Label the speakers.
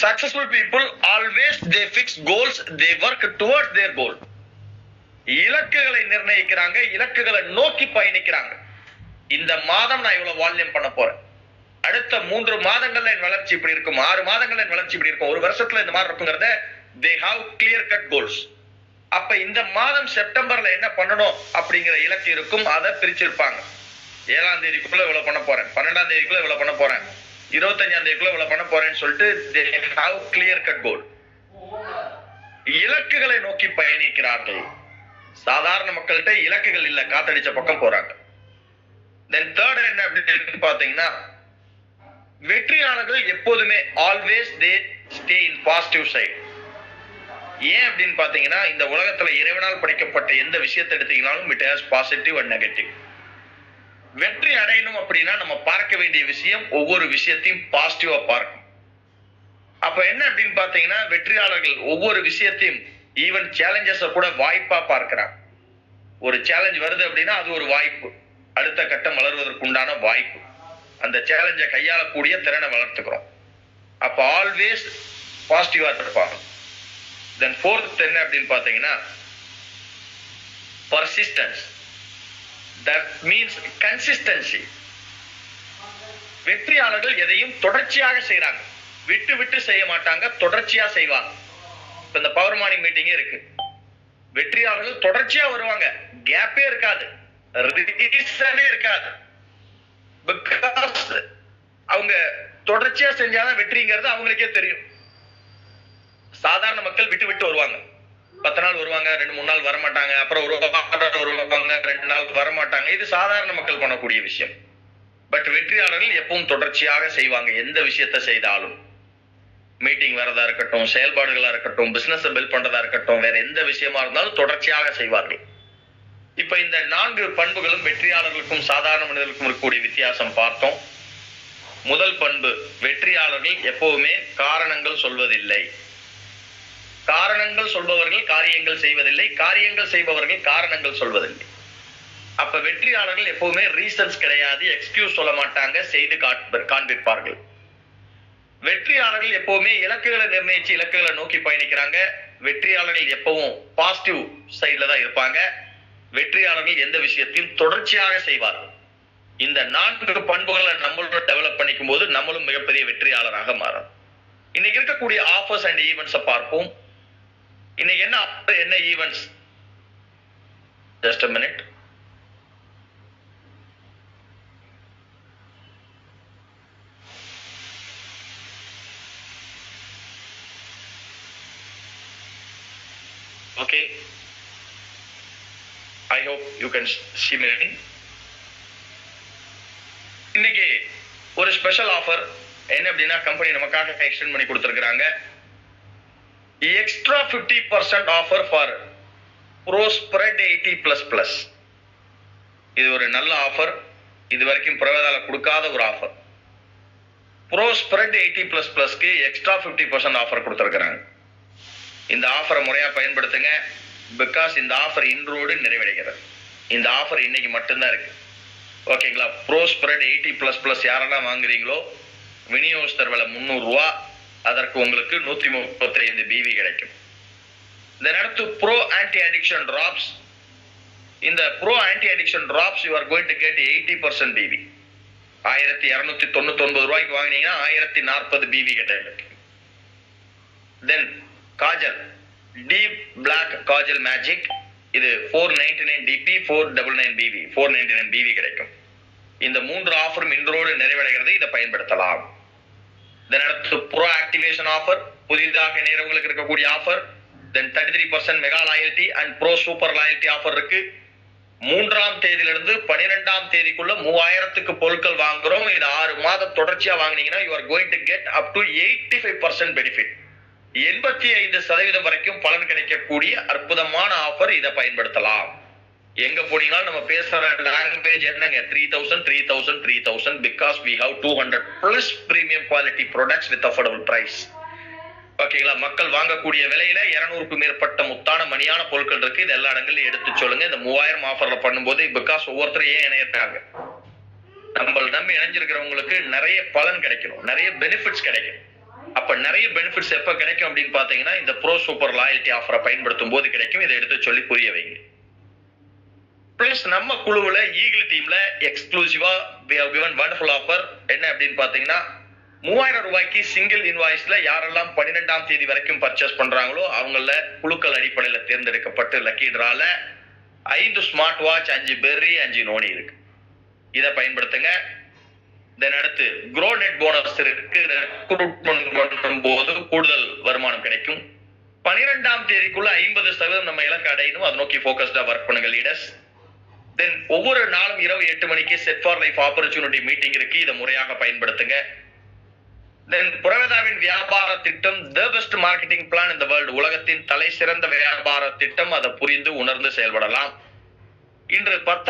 Speaker 1: Successful people always they fix goals they work towards their goal இலக்குகளை நிர்ணயிக்கிறாங்க இலக்குகளை நோக்கி பயணிக்கிறாங்க. இந்த மாதம் நான் இவ்வளவு வால்யூம் பண்ண போறேன். அடுத்த மூன்று மாதங்கள்ல என் வளர்ச்சி இப்படி இருக்கும் ஆறு மாதங்கள்ல என் வளர்ச்சி இப்படி இருக்கும் ஒரு வருஷத்துல இந்த மாதிரி இருக்குங்கிறத they have clear cut goals அப்ப இந்த மாதம் செப்டம்பர்ல என்ன பண்ணணும் அப்படிங்கிற இலக்கு இருக்கும் அதை பிரிச்சிருப்பாங்க. ஏழாம் தேதிக்குள்ள இவ்வளவு பண்ண போறேன் பன்னெண்டாம் தேதிக்குள்ள இவ்வளவு பண்ண போறேன். இருபத்தஞ்சாம் தேதிக்குள்ள இவ்வளவு பண்ண போறேன்னு சொல்லிட்டு they have clear cut goal இலக்குகளை நோக்கி பயணிக்கிறார்கள். சாதாரண மக்கள்கிட்ட இலக்குகள் இல்ல காத்தடிச்ச பக்கம் போறாங்க. தென் தேர்ட் என்ன அப்படின்னு பாத்தீங்கன்னா வெற்றியாளர்கள் எப்போதுமே always they stay in positive side ஏன் அப்படின்னு பாத்தீங்கன்னா இந்த உலகத்துல இறைவனால் படைக்கப்பட்ட எந்த விஷயத்தை எடுத்தீங்கனாலும் it has positive and negative வெற்றி அடையணும் அப்படின்னா நம்ம பார்க்க வேண்டிய விஷயம் ஒவ்வொரு விஷயத்தையும் பாசிட்டிவா பார்க்கணும். அப்ப என்ன அப்படின்னு பாத்தீங்கன்னா வெற்றியாளர்கள் ஒவ்வொரு விஷயத்தையும் ஈவன் சேலஞ்சஸ கூட வாய்ப்பா பார்க்கிறாங்க. ஒரு சேலஞ்ச் வருது அப்படின்னா அது ஒரு வாய்ப்பு. அடுத்த கட்டம் வளர்வதற்கு உண்டான வாய்ப்பு. அந்த சேலஞ்சை கையாளக்கூடிய திறனை வளர்த்துக்கிறோம். அப்ப ஆல்வேஸ் பாசிட்டிவா இருப்பாங்க தென் ஃபோர்த் என்ன அப்படின்னு பாத்தீங்கன்னா பர்சிஸ்டன்ஸ் தட் மீன்ஸ் கன்சிஸ்டன்சி வெற்றியாளர்கள் எதையும் தொடர்ச்சியாக செய்யறாங்க விட்டு விட்டு செய்ய மாட்டாங்க தொடர்ச்சியா செய்வாங்க. இப்ப இந்த பவர் மார்னிங் மீட்டிங்கே இருக்கு. வெற்றியாளர்கள் தொடர்ச்சியா வருவாங்க. கேப்பே இருக்காது. இருக்காது. அவங்க தொடர்ச்சியா செஞ்சாதான் வெற்றிங்கிறது அவங்களுக்கே தெரியும். சாதாரண மக்கள் விட்டு விட்டு வருவாங்க. பத்து நாள் வருவாங்க ரெண்டு மூணு நாள் வர மாட்டாங்க அப்புறம் ஒரு வருவாங்க ரெண்டு நாள் வர மாட்டாங்க இது சாதாரண மக்கள் பண்ணக்கூடிய விஷயம். பட் வெற்றியாளர்கள் எப்பவும் தொடர்ச்சியாக செய்வாங்க எந்த விஷயத்த செய்தாலும். மீட்டிங் வரதா இருக்கட்டும் செயல்பாடுகளா இருக்கட்டும் பிசினஸ் பில்ட் பண்றதா இருக்கட்டும் வேற எந்த விஷயமா இருந்தாலும் தொடர்ச்சியாக செய்வார்கள். இப்ப இந்த நான்கு பண்புகளும் வெற்றியாளர்களுக்கும் சாதாரண மனிதர்களுக்கும் இருக்கக்கூடிய வித்தியாசம் பார்த்தோம். முதல் பண்பு வெற்றியாளர்கள் எப்பவுமே காரணங்கள் சொல்வதில்லை. காரணங்கள் சொல்பவர்கள் காரியங்கள் செய்வதில்லை. காரியங்கள் செய்பவர்கள் காரணங்கள் சொல்வதில்லை. அப்ப வெற்றியாளர்கள் எப்பவுமே ரீசன்ஸ் கிடையாது எக்ஸ்கியூஸ் சொல்ல மாட்டாங்க செய்து காண்பிப்பார்கள். வெற்றியாளர்கள் எப்பவுமே இலக்குகளை நிர்ணயிச்சு இலக்குகளை நோக்கி பயணிக்கிறாங்க. வெற்றியாளர்கள் எப்பவும் பாசிட்டிவ் சைட்ல தான் இருப்பாங்க. வெற்றியாளர்கள் எந்த விஷயத்தையும் தொடர்ச்சியாக செய்வார்கள். இந்த நான்கு பண்புகளை நம்மளோட டெவலப் பண்ணிக்கும் போது நம்மளும் மிகப்பெரிய வெற்றியாளராக மாறும் இன்னைக்கு இருக்கக்கூடிய ஆஃபர்ஸ் அண்ட் ஈவெண்ட்ஸை பார்ப்போம். இன்னைக்கு என்ன என்ன events just a minute okay I hope you can see me. இன்னைக்கு ஒரு ஸ்பெஷல் ஆஃபர் என்ன அப்படின்னா கம்பெனி நமக்காக எக்ஸ்டெண்ட் பண்ணி கொடுத்துருக்குறாங்க. Extra fifty percent offer for pro spread eighty plus plus இது ஒரு நல்ல ஆஃபர் இது வரைக்கும் பிரவேதால கொடுக்காத ஒரு offer pro spread eighty plus பிளஸ்க்கு extra fifty percent offer கொடுத்துருக்குறாங்க. இந்த ஆஃபரை முறையாக பயன்படுத்துங்க. பிகாஸ் இந்த ஆஃபர் இன்றோடு நிறைவடைகிறது. இந்த ஆஃபர் இன்னைக்கு மட்டும்தான் இருக்கு. ஓகேங்களா pro spread eighty plus plus யாரெல்லாம் வாங்குறீங்களோ விநியோகஸ்தர் விலை முந்நூறுரூவா அதற்கு உங்களுக்கு நூத்தி முப்பத்தி ஐந்து பிவி கிடைக்கும். தென் அடுத்து ப்ரோ ஆன்டி அடிக்ஷன் டிராப்ஸ் இந்த pro anti addiction drops you are going to get eighty percent PV ஆயிரத்தி இரநூத்தி தொண்ணூத்தி ஒன்பது ரூபாய்க்கு வாங்கினீங்கன்னா ஆயிரத்தி நாற்பது பிவி கிடைக்கும் then kajal deep black kajal magic இது four ninety nine DP four double nine PV four ninety nine PV கிடைக்கும். இந்த மூன்று ஆஃபரும் இன்றோடு நிறைவடைகிறது. இதை பயன்படுத்தலாம். ப்ரோ ஆக்டிவேஷன் ஆஃபர் புதிதாக நேரங்களுக்கு இருக்கக்கூடிய offer then thirty three percent mega loyalty and pro super loyalty offer இருக்கு. மூன்றாம் தேதியிலிருந்து பனிரெண்டாம் தேதிக்குள்ள மூவாயிரத்துக்கு பொருட்கள் வாங்குறோம். இது ஆறு மாதம் தொடர்ச்சியா வாங்குனீங்கன்னா you are going to get up to eighty five percent benefit எண்பத்தி ஐந்து சதவீதம் வரைக்கும் பலன் கிடைக்கக்கூடிய அற்புதமான ஆஃபர் இதை பயன்படுத்தலாம். எங்க போனீங்கனாலும் நம்ம பேசுற லாங்குவேஜ் என்னங்க? Three thousand three thousand three thousand because we have two hundred plus premium quality products with affordable price ஓகேங்களா மக்கள் வாங்கக்கூடிய விலையில இருநூறுக்கு மேற்பட்ட முத்தான மணியான பொருட்கள் இருக்கு. இது எல்லா இடங்களையும் எடுத்து சொல்லுங்க. இந்த மூவாயிரம் ஆஃபர்ல பண்ணும்போது பிகாஸ் ஒவ்வொருத்தரும் ஏன் இணையிருக்காங்க நம்மள நம்பி இணைஞ்சிருக்கிறவங்களுக்கு நிறைய பலன் கிடைக்கணும். நிறைய பெனிஃபிட்ஸ் கிடைக்கும் அப்ப நிறைய பெனிஃபிட்ஸ் எப்ப கிடைக்கும் அப்படின்னு பாத்தீங்கன்னா இந்த ப்ரோ சூப்பர் லாயல்ட்டி ஆஃபரை பயன்படுத்தும் போது கிடைக்கும். இதை எடுத்து சொல்லி புரிய வைங்க. பிளஸ் நம்ம குழுவில் ஈகிள் டீம்ல எக்ஸ்க்ளூசிவா கிவன் வண்டர்ஃபுல் ஆஃபர் என்ன அப்படின்னு பாத்தீங்கன்னா மூவாயிரம் ரூபாய்க்கு சிங்கிள் இன்வாய்ஸ்ல யாரெல்லாம் பன்னிரெண்டாம் தேதி வரைக்கும் பர்ச்சேஸ் பண்றாங்களோ அவங்கள குழுக்கள் அடிப்படையில் தேர்ந்தெடுக்கப்பட்டு லக்கி டிரால ஐந்து ஸ்மார்ட் வாட்ச் அஞ்சு பெர்ரி அஞ்சு நோனி இருக்கு. இதை பயன்படுத்துங்க. தென் அடுத்து க்ரோ நெட் போனஸ் இருக்கு. ரெக்ரூட்மெண்ட் பண்ணும் போது கூடுதல் வருமானம் கிடைக்கும். பனிரெண்டாம் தேதிக்குள்ள ஐம்பது சதவீதம் நம்ம இலக்கு அடையணும். அதை நோக்கி போக்கஸ்டா ஒர்க் பண்ணுங்க லீடர்ஸ் தென் ஒவ்வொரு நாளும் இரவு எட்டு மணிக்கு set for life opportunity meeting இருக்கு. இதை முறையாக பயன்படுத்துங்க. தென் புரவேதாவின் வியாபார திட்டம் த பெஸ்ட் மார்க்கெட்டிங் பிளான் இந்த வேர்ல்டு உலகத்தின் தலை சிறந்த வியாபார திட்டம் அதை புரிந்து உணர்ந்து செயல்படலாம். இன்று பத்து